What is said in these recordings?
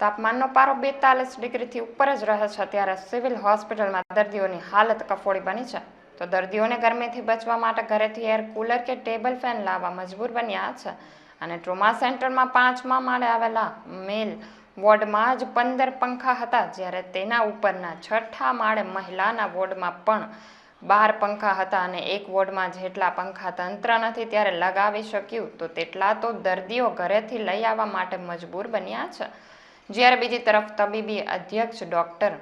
તાપમાનનો પારો બેતાલીસ ડિગ્રીથી ઉપર જ રહે છે ત્યારે સિવિલ હોસ્પિટલમાં દર્દીઓની હાલત કફોડી બની છે. તો દર્દીઓને ગરમીથી બચવા માટે ઘરેથી એર કુલર કે ટેબલ ફેન લાવવા મજબૂર બન્યા છે. અને ટ્રોમા સેન્ટરમાં પાંચમા માળે આવેલા મેલ વોર્ડમાં જ પંદર પંખા હતા, જ્યારે તેના ઉપરના છઠ્ઠા માળે મહિલાના વોર્ડમાં પણ બાર પંખા હતા અને એક વોર્ડમાં જેટલા પંખા તંત્ર નથી ત્યારે લગાવી શક્યું, તો તેટલા તો દર્દીઓ ઘરેથી લઈ આવવા માટે મજબૂર બન્યા છે. જ્યારે બીજી તરફ તબીબી અધ્યક્ષ ડૉક્ટર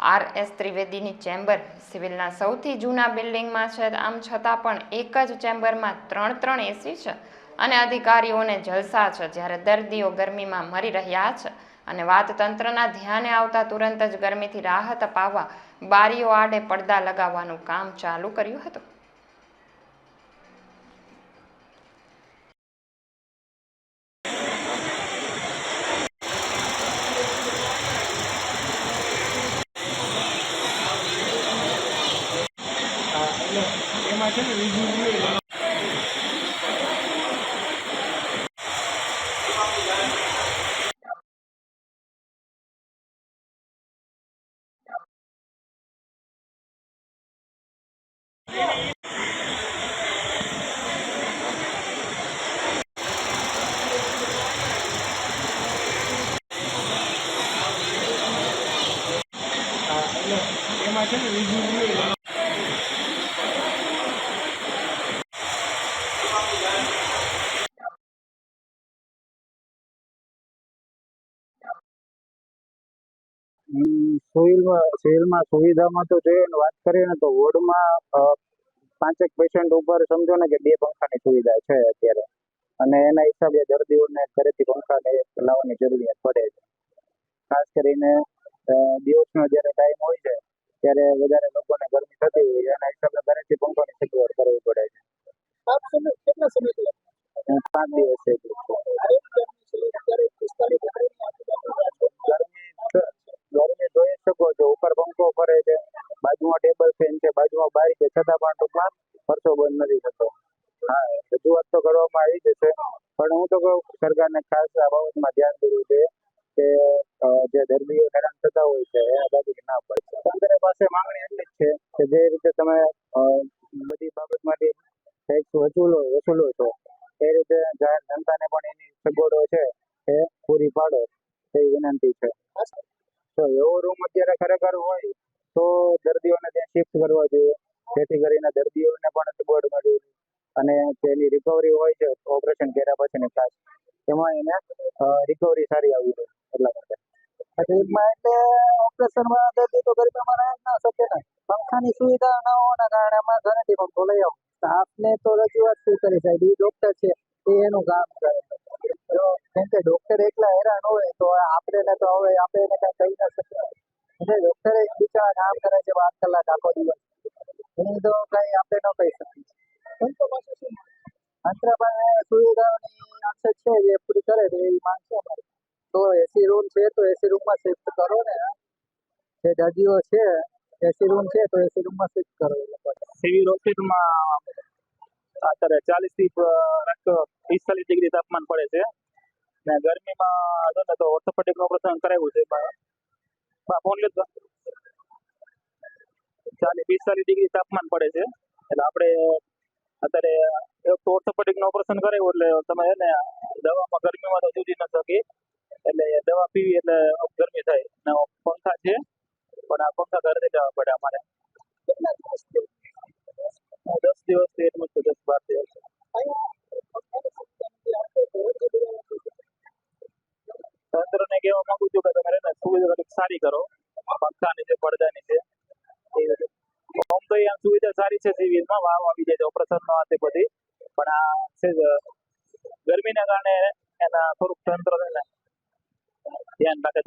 આર એસ ત્રિવેદીની ચેમ્બર સિવિલના સૌથી જૂના બિલ્ડિંગમાં છે, આમ છતાં પણ એક જ ચેમ્બરમાં ત્રણ ત્રણ એસી છે અને અધિકારીઓને જલસા છે જ્યારે દર્દીઓ ગરમીમાં મરી રહ્યા છે અને વાત તંત્રના ધ્યાને આવતા તુરંત જ ગરમીથી રાહત અપાવવા બારીઓ આડે પડદા લગાવવાનું કામ ચાલુ કર્યું હતું. એમાં છે ને વીજળી જોઈએ હા એટલે એમાં છે ને વીજળી જોઈએ હમ, સિવિલમાં સુવિધામાં તો જોઈએ ને વાત કરીએ ને તો વોર્ડમાં પાંચેક પેશન્ટ ઉપર સમજો ને કે બે પંખાની સુવિધા છે અત્યારે. અને એના હિસાબે દર્દીઓને ઘરેથી પંખા લાવવાની જરૂરિયાત પડે છે. ખાસ કરીને દિવસનો જ્યારે ટાઈમ હોય છે, ત્યારે વધારે લોકોને ગરમી થતી હોય એના હિસાબે ઘરેથી પંખાની રજૂઆત તો કરવામાં આવી જશે પણ હું તો કહું, સરકારને ખાસ આ બાબતમાં ધ્યાન દેવું જોઈએ કે જે દર્દીઓ હેરાન થતા હોય છે, એ આઝાદી ના પડે તંત્ર પાસે માંગણી એટલી જ છે કે જે રીતે તમે બધી બાબતમાંથી ટેક્સ વસૂલો વસૂલો છો, એ રીતે જનતાને પણ એની સગવડો છે એ પૂરી પાડો, એવી વિનંતી છે. તો એવો રૂમ અત્યારે ખરેખર હોય તો દર્દીઓને ત્યાં શિફ્ટ કરવા જોઈએ. જેથી કરીને મળી અને તેની રિકવરી હોય છે ઓપરેશન કર્યા પછીની ખાસ. એમાં એને રિકવરી સારી આવી છે એટલા માટે. ટ્રીટમાં એટલે ઓપરેશનમાં દર્દી તો ગરમીમાં રહી ના તો રજૂઆત શું કરી સાહેબ? એ ડોક્ટર છે, એ એનું કામ કરે. કેમ એકલા હેરાન હોય તો આપણે તો હવે આપણે એને કહી ના શકીએ. એટલે ડૉક્ટરે બીજા કામ કરે છે આઠ કલાક આખો દિવસ. એની તો કઈ આપણે ન કહી શકીએ. કરો ને? જે દર્દીઓ છે એસી રૂમ છે, તો એસી રૂમમાં શિફ્ટ કરો એ લોકોને સિવિલ અત્યારે ચાલીસથી પિસ્તાલીસ ડિગ્રી તાપમાન પડે છે. ને ગરમીમાં જો ને તો ઓર્થોપેડિક ઓપરેશન કરાવ્યું છે ફોન લેતો ચાલીસ, પિસ્તાલીસ ડિગ્રી તાપમાન પડે છે. એટલે આપણે અત્યારે એક તો ઓર્થોપેડિકનું ઓપરેશન કરાવ્યું, એટલે તમે ને દવામાં ગરમીમાં તો જુદી ન શકી એટલે દવા પીવી એટલે ગરમી થાય અને પંખા છે. પણ આ પંખા ઘરે જવા પડે અમારે. દસ દિવસથી એટલું જ છે, દસ બાર દિવસ. તંત્રને કહેવા માંગુ છું કે તમે સુવિધા સારી કરો. પંખાની છે પડદાની છે. આમ તો આમ સુવિધા સારી છે સિવિલમાં વાવ આવી જાય છે નો તે બધી. પણ આ છે ગરમીના કારણે એના થોડુંક તંત્ર છે ને ધ્યાન રાખે